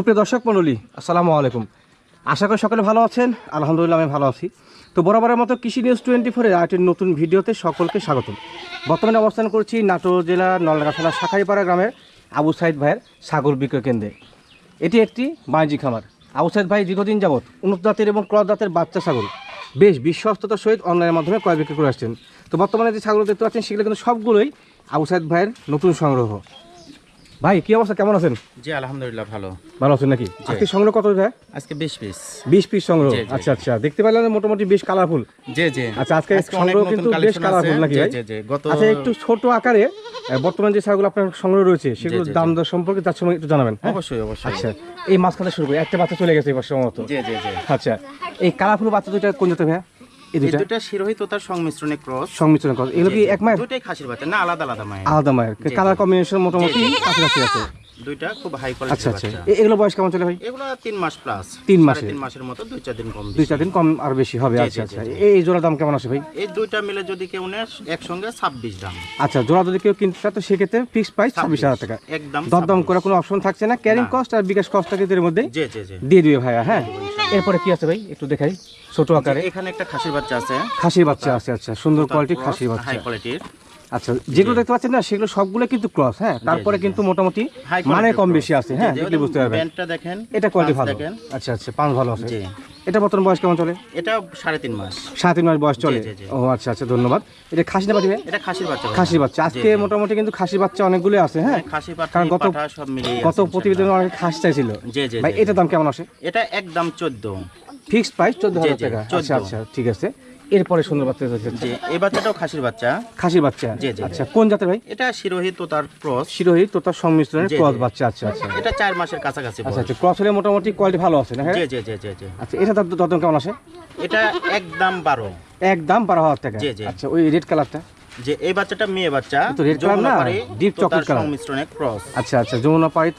সুপ্রিয় দর্শক মণ্ডলী, আসসালামু আলাইকুম। আশা করি সকলে ভালো আছেন। আলহামদুলিল্লাহ আমি ভালো আছি। তো বরাবরের মতো কৃষি নিউজ টোয়েন্টি ফোরের আরেকটি নতুন ভিডিওতে সকলকে স্বাগতম। বর্তমানে অবস্থান করছি নাটোর জেলার নলডাঙ্গা থানা শাখাইপাড়া গ্রামের আবু সাইদ ভাইয়ের ছাগল বিক্রয় কেন্দ্রে। এটি একটি বাণিজ্যিক খামার। আবু সাইদ ভাই দীর্ঘদিন যাবৎ উন্নত জাতের এবং ক্রস জাতের বাচ্চা ছাগল, বেশ বিশ্বস্ততার সহিত অনলাইনের মাধ্যমে ক্রয় বিক্রি করে আসছেন। তো বর্তমানে যে ছাগল দেখতে পাচ্ছেন, সেগুলো কিন্তু সবগুলোই আবু সাইদ ভাইয়ের নতুন সংগ্রহ। ভাই কি অবস্থা? কেমন আছেন? জি আলহামদুলিল্লাহ ভালো। ভালো আছেন নাকি? আজকে সংগ্রহ কত ভাই? আজকে বেশ পিস বিশ পিস সংগ্রহ। আচ্ছা আচ্ছা। দেখতে পেলেন মোটামুটি বেশ কালারফুল জি জি। আচ্ছা আজকে সংগ্রহ কিন্তু বেশ কালারফুল নাকি ভাই? জি, জি। গত আচ্ছা একটু ছোট আকারে বর্তমান যে ছাগল আপনার সংগ্রহ রয়েছে সেগুলো জি, জি। দাম দর সম্পর্কে তার সময় একটু জানাবেন হ্যাঁ? অবশ্যই অবশ্যই। আচ্ছা এই মাঝখানে শুরু করি। একটা বাচ্চা চলে গেছে এবার সম্ভবত। জি জি জি। আচ্ছা এই কালারফুল বাচ্চা দুইটা কোন যেতে ভাইয়া? এই দুটা সংমিশ্রণে ক্রস সংমিশ্রণ এগুলো কি এক মায়ের? দুটাই খাসির বাচ্চা। না আলাদা আলাদা মায়ের। আলাদা মায়ের। কালার কম্বিনেশন মোটামুটি কাছাকাছি আছে। দুইটা খুব হাই আচ্ছা আচ্ছা। এগুলো বয়স কেমন চলে ভাই? এগুলো মাস প্লাস মাসের। মতো দুই চার দিন কম দুই চার দিন কম আর বেশি হবে। আচ্ছা আচ্ছা। এই জোড়া দাম কেমন আছে ভাই? এই দুইটা মিলে যদি কেউ নেয় একসঙ্গে দাম। আচ্ছা জোড়া যদি কেউ কিনতে চায় তো সেক্ষেত্রে ফিক্স প্রাইস টাকা। একদম দরদম 26 করে কোনো অপশন থাকছে না। ক্যারিং কস্ট আর বিকাশ কস্টটা কিন্তু এর মধ্যেই জি জি জি। দিয়ে দিবে ভাইয়া হ্যাঁ? এরপরে কি আছে ভাই? একটু দেখাই। ছোট আকারে। এখানে একটা খাসির বাচ্চা আছে। খাসির বাচ্চা আছে আচ্ছা। সুন্দর কোয়ালিটি খাসির বাচ্চা। হাই কোয়ালিটির আচ্ছা যেগুলো দেখতে পাচ্ছেন না সেগুলো সবগুলো কিন্তু ক্রস হ্যাঁ? তারপরে কিন্তু মোটামুটি মানে কম বেশি আছে হ্যাঁ? বুঝতে পারবেন। দেখেন এটা কোয়ালিটি ভালো। দেখেন। আচ্ছা আচ্ছা পাঁচ ভালো আছে। জি। এটা বর্তমান বয়স কেমন চলে? এটা সাড়ে তিন মাস। সাড়ে তিন মাস বয়স চলে। ও আচ্ছা আচ্ছা ধন্যবাদ। এটা খাসি না পাঠিয়ে এটা খাসির বাচ্চা খাসির বাচ্চা। আজকে মোটামুটি কিন্তু খাসির বাচ্চা অনেকগুলো আছে হ্যাঁ? খাসি বাচ্চা কারণ গত- সব মিলিয়ে গত প্রতিবেদনে অনেক খাস চাইছিল জি জি ভাই এটা এটার দাম কেমন আসে? এটা একদম চোদ্দ। ফিক্সড প্রাইস চোদ্দ হাজার টাকা। আচ্ছা আচ্ছা ঠিক আছে। এরপরে সুন্দর বাচ্চা আছে জি এই বাচ্চাটাও খাসির বাচ্চা। খাসির বাচ্চা? জি, জি। আচ্ছা কোন জাতের ভাই? এটা শিরোহী তোতার তার ক্রস। শিরোহী তোতার সংমিশ্রণের। ক্রস বাচ্চা আচ্ছা আচ্ছা। এটা 4 মাসের কাছাকাছি আচ্ছা। আচ্ছা ক্রস হলে মোটামুটি কোয়ালিটি ভালো আছে না হ্যাঁ? জি জি জি জি আচ্ছা এটা দাম কেমন আছে এটা একদম বারো। একদম বারো হাজার টাকা। জি, জি। আচ্ছা ওই রেড কালারটা যে এই বাচ্চাটা মেয়ে বাচ্চা তো রেড কালার না? Deep chocolate color। সংমিশ্রণে ক্রস আচ্ছা আচ্ছা যমুনা পাড়ি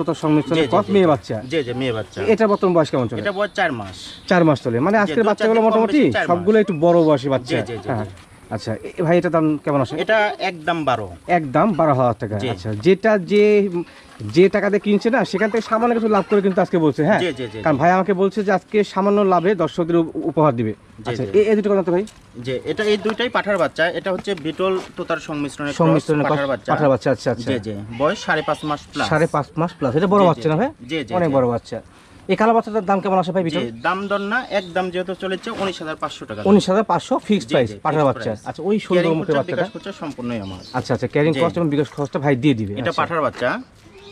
জি, ক্রস মেয়ে বাচ্চা? জি জি মেয়ে বাচ্চা। এটা বর্তমান বয়স কেমন চলে? এটা বয়স চার মাস। 4 মাস চলে। মানে আজকের বাচ্চাগুলো মোটামুটি সবগুলো একটু বড় বয়সী বাচ্চা। জি, জি, জি, হ্যাঁ। আচ্ছা ভাই এটা দাম কেমন আসে? এটা একদম বারো। একদম বারো হাজার টাকা আচ্ছা যেটা যে যে টাকা দিয়ে কিনছে না সেখান থেকে সামান্য কিছু লাভ করে কিন্তু আজকে বলছে হ্যাঁ? কারণ ভাই আমাকে বলছে যে আজকে সামান্য লাভে দর্শকদের উপহার দিবে। আচ্ছা এই দুটো কথা ভাই? যে এটা এই দুইটাই পাঠার বাচ্চা এটা হচ্ছে বিটল তো তার সংমিশ্রণের পাঠার বাচ্চা পাঠার বাচ্চা। আচ্ছা আচ্ছা। জি জি বয়স সাড়ে পাঁচ মাস প্লাস সাড়ে পাঁচ মাস প্লাস এটা বড় বাচ্চা না ভাই? অনেক বড় বাচ্চা। এই কালো বাচ্চাটার দাম কেমন আসে ভাই দাম দর না একদম যেহেতু চলেছে উনিশ হাজার পাঁচশো টাকা উনিশ হাজার পাঁচশো ফিক্সড প্রাইস পাঠার বাচ্চা। আচ্ছা ওই সুন্দর মুখের বাচ্চাটা? সম্পূর্ণই আমার। আচ্ছা আচ্ছা ক্যারিং কস্ট এবং বিকাশ খরচটা ভাই দিয়ে দিবে। এটা আচ্ছা। পাঠার বাচ্চা।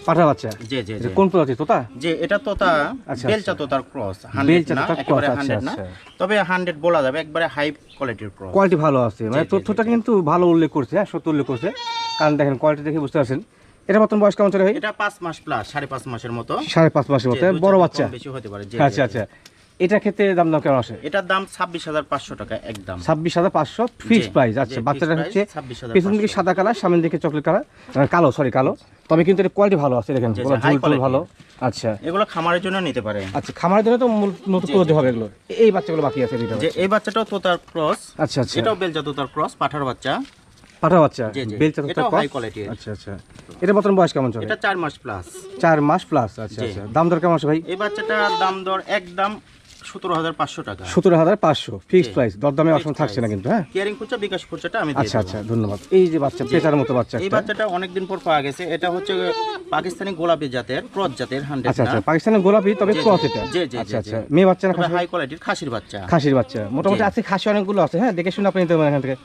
পাঠার বাচ্চা? জি জি কোন প্রজাতি তোতা? এটা তো তা আচ্ছা, বেলচা তো ক্রস বেলচা তোতার cross, আচ্ছা, আচ্ছা। তবে হান্ড্রেড বলা যাবে একবারে হাই কোয়ালিটির ক্রস কোয়ালিটি ভালো আছে। মানে তথ্যটা কিন্তু ভালো উল্লেখ করছে হ্যাঁ সত্য উল্লেখ করছে। কারণ দেখেন কোয়ালিটি দেখে বুঝতে পারছেন এটা মতন বয়স কেমন চলে ভাই? এটা পাঁচ মাস প্লাস মাসের মতো। মাসের মতো বড় বাচ্চা। বেশি হতে পারে আচ্ছা আচ্ছা। এটা ক্ষেত্রে দাম দাম কেমন আসে? এটার দাম ছাব্বিশ হাজার পাঁচশো টাকা একদম। ছাব্বিশ হাজার পাঁচশো ফিক্স প্রাইস আচ্ছা বাচ্চাটা হচ্ছে 26,500 পিছন দিকে সাদা কালার সামনের দিকে চকলেট কালার কালো সরি কালো। তবে কিন্তু এটা কোয়ালিটি ভালো আছে দেখেন ভালো আচ্ছা। এগুলো খামারের জন্য নিতে পারে। আচ্ছা খামারের জন্য তো মূল নতুন জি, হবে এগুলো। এই বাচ্চাগুলো বাকি আছে যে এই বাচ্চাটাও তোতার ক্রস আচ্ছা আচ্ছা। এটাও বেলচা তোতার ক্রস পাঠার বাচ্চা। পাঠা বাচ্চা। বেলচা high quality এর। আচ্ছা আচ্ছা। এটা মতন বয়স কেমন চলে? এটা চার মাস প্লাস চার মাস প্লাস আচ্ছা আচ্ছা। দাম দর কেমন আছে ভাই? এই বাচ্চাটার দাম দর একদম সতেরো হাজার পাঁচশো টাকা। সতেরো হাজার পাঁচশো। ফিক্সড প্রাইস দরদামে অপশন থাকছে না কিন্তু হ্যাঁ? কেয়ারিং খুচরা বিকাশ খুচরাটা আমি আচ্ছা আচ্ছা ধন্যবাদ। এই যে বাচ্চা মতো বাচ্চা এই বাচ্চাটা অনেকদিন পর পাওয়া গেছে। এটা হচ্ছে পাকিস্তানি গোলাপি জাতের ক্রস জাতের হান্ড্রেড আচ্ছা আচ্ছা পাকিস্তানের গোলাপি তবে ক্রস এটা। জি, জি, আচ্ছা আচ্ছা। মেয়ে বাচ্চা না হাই কোয়ালিটির খাসির বাচ্চা। খাসির বাচ্চা। মোটামুটি। আছে খাসি অনেকগুলো আছে হ্যাঁ? দেখে শুনে আপনি নিতে পারেন এখান থেকে।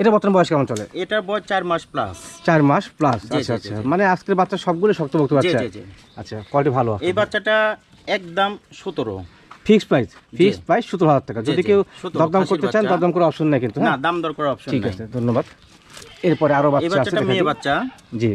এটা বর্তমান বয়স কেমন চলে? এটার বয়স চার মাস প্লাস চার মাস প্লাস আচ্ছা আচ্ছা। মানে আজকের বাচ্চা সবগুলো শক্ত বক্ত বাচ্চা? আচ্ছা কোয়ালিটি ভালো এই বাচ্চাটা একদম সতেরো। ফিক্সড প্রাইস ফিক্সড প্রাইস সতেরো হাজার টাকা। যদি কেউ 17 দরদাম করতে চান। দরদাম করার অপশন নেই কিন্তু না হ্যাঁ? দাম দর করার অপশন ঠিক আছে ধন্যবাদ। এরপরে আরও বাচ্চা আছে মেয়ে বাচ্চা। জি।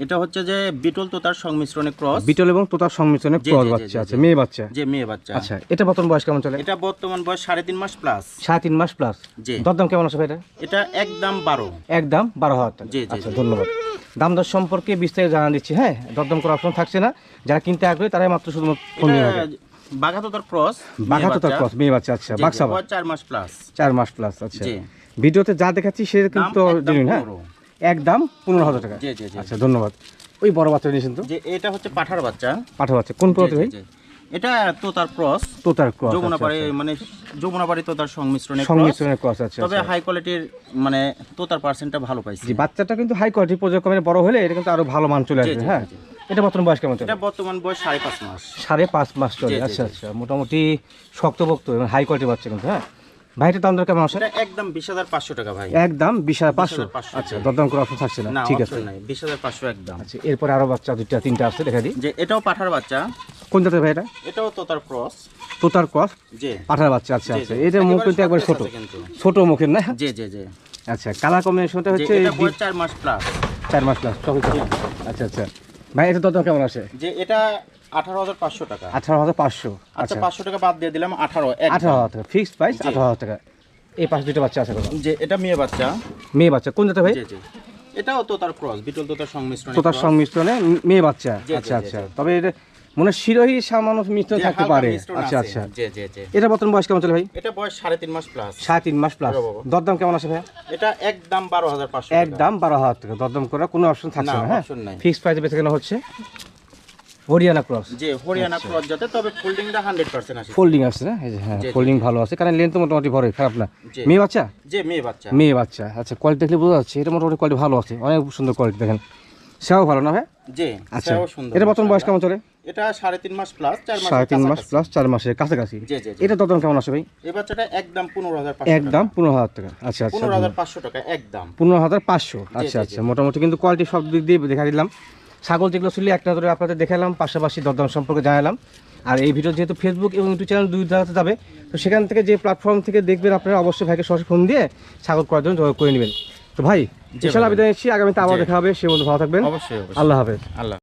এটা হচ্ছে যে বিটল তো তার সংমিশ্রণে ক্রস বিটল এবং তোতার সংমিশ্রণে ক্রস বাচ্চা আছে মেয়ে বাচ্চা। যে মেয়ে বাচ্চা। আচ্ছা এটা বর্তমান বয়স কেমন চলে? এটা বর্তমান বয়স সাড়ে তিন মাস প্লাস সাড়ে তিন মাস প্লাস জি। দরদাম কেমন আছে ভাই এটা? এটা একদম বারো। একদম বারো হাজার টাকা। জি, জি, আচ্ছা ধন্যবাদ। দাম দর সম্পর্কে বিস্তারিত জানা দিচ্ছি হ্যাঁ? দরদাম করার অপশন থাকছে না। যারা কিনতে আগ্রহী তারাই মাত্র শুধুমাত্র ফোন দিয়ে এটা বাঘা তো তার ক্রস বাঘা তোতার ক্রস মেয়ে বাচ্চা আচ্ছা বাক্সাবা চার মাস প্লাস চার মাস প্লাস আচ্ছা। জি। ভিডিওতে যা দেখাচ্ছি সেটা কিন্তু জেনুইন হ্যাঁ? পনেরো। একদম পনেরো হাজার টাকা। জি জি জি। আচ্ছা ধন্যবাদ। ওই বড় বাচ্চা নিয়েছেন তো? যে এটা হচ্ছে পাঠার বাচ্চা। পাঠার বাচ্চা। কোন প্রজাতি ভাই। এটা তোতার ক্রস। তোতার ক্রস যমুনাপাড়ি মানে যমুনাপাড়ি তোতার সংমিশ্রণে cross। ক্রস আছে তবে হাই কোয়ালিটির মানে তোতার পার্সেন্টটা ভালো পাইছি। জি বাচ্চাটা কিন্তু হাই কোয়ালিটি পর্যায়ক্রমে বড় হলে এটা কিন্তু আরও ভালো মান চলে আসবে হ্যাঁ? এটা বর্তমান বয়স কেমন এটা বর্তমান বয়স সাড়ে পাঁচ মাস। সাড়ে পাঁচ মাস চলে আচ্ছা আচ্ছা। মোটামুটি শক্তপোক্ত এবং হাই কোয়ালিটি বাচ্চা কিন্তু হ্যাঁ? ভাইটার দাম দর কেমন আসে এটা একদম বিশ হাজার পাঁচশো টাকা ভাই। একদম বিশ হাজার পাঁচশো? আচ্ছা দরদাম করে অপশন থাকছে না? ঠিক আছে। বিশ হাজার পাঁচশো একদম। আচ্ছা এরপরে আরও বাচ্চা দুইটা তিনটা আছে দেখা দিই। যে এটাও পাঠার বাচ্চা। কোন জাতের ভাই এটা? এটাও তোতার ক্রস। তোতার ক্রস? জি। পাঠার বাচ্চা আচ্ছা আচ্ছা। জি। এটার মুখ কিন্তু একবার ছোট। আছে। ছোট মুখের না? জি জি জি। আচ্ছা কালার কম্বিনেশনটা হচ্ছে এটা চার মাস প্লাস চার মাস প্লাস আচ্ছা আচ্ছা। ভাই এটা দরদাম কেমন আসে যে এটা আঠারো হাজার পাঁচশো টাকা। আঠারো হাজার পাঁচশো। আচ্ছা আচ্ছা। পাঁচশো টাকা বাদ দিয়ে দিলাম আঠারো হাজার টাকা ফিক্সড প্রাইস আঠারো হাজার টাকা। এই পাশে দুটো বাচ্চা আছে যে এটা মেয়ে বাচ্চা। মেয়ে বাচ্চা। কোন জাতের ভাই? এটাও ক্রস বিটল তোতার সংমিশ্রণ মেয়ে বাচ্চা। আচ্ছা আচ্ছা। তবে এটা মনে শিরোহী সামান্য মিশ্রণ থাকতে পারে। আচ্ছা আচ্ছা। এটা বর্তমান বয়স কেমন চলে ভাই? এটা বয়স সাড়ে তিন মাস প্লাস সাড়ে তিন মাস প্লাস। দরদাম কেমন আছে ভাই এটা একদম বারো হাজার পাঁচশো একদম বারো হাজার টাকা। দরদাম করার কোনো অপশন থাকছে না, না হ্যাঁ? ফিক্সড প্রাইসে বেঁচে কেনা হচ্ছে? হরিয়ানা ক্রস। যে হরিয়ানা ক্রস যাতে তবে ফোল্ডিংটা হান্ড্রেড পার্সেন্ট আসে। ফোল্ডিং আছে না? এই যে হ্যাঁ জি, জি, ফোল্ডিং ভালো আছে কারণ লেন্থ মোটামুটি বড় খারাপ না। মেয়ে বাচ্চা? যে মেয়ে বাচ্চা। মেয়ে বাচ্চা। আচ্ছা কোয়ালিটি দেখলে বোঝা যাচ্ছে এটা মোটামুটি কোয়ালিটি ভালো আছে। অনেক সুন্দর কোয়ালিটি দেখেন। সেও ভালো না ভাই? যে আচ্ছা। সুন্দর। এটা বর্তমান বয়স কেমন চলে? এটা সাড়ে তিন মাস প্লাস চার মাস সাড়ে তিন মাস প্লাস চার মাসের কাছাকাছি। জি জি জি। এটা দরদাম কেমন আছে ভাই? এই বাচ্চাটা একদম পনেরো হাজার একদম পনেরো হাজার টাকা। আচ্ছা আচ্ছা। পনেরো হাজার পাঁচশো টাকা একদম। পনেরো হাজার পাঁচশো। আচ্ছা আচ্ছা। মোটামুটি কিন্তু কোয়ালিটি সব দিক দিয়ে দেখা দিলাম। ছাগল যেগুলো ছিল একটা ধরে আপনাদের দেখালাম পাশাপাশি দরদাম সম্পর্কে জানালাম। আর এই ভিডিও যেহেতু ফেসবুক এবং ইউটিউব চ্যানেল দুই জায়গাতে যাবে তো সেখান থেকে যে প্ল্যাটফর্ম থেকে দেখবেন আপনারা অবশ্যই ভাইকে সরাসরি ফোন দিয়ে ছাগল করার জন্য যোগাযোগ করে নেবেন। তো ভাই বিশাল। আবেদন এসেছি আগামীতে আবার দেখা হবে সে বন্ধু ভালো থাকবেন। অবশ্যই। আল্লাহ হাফেজ। আল্লাহ।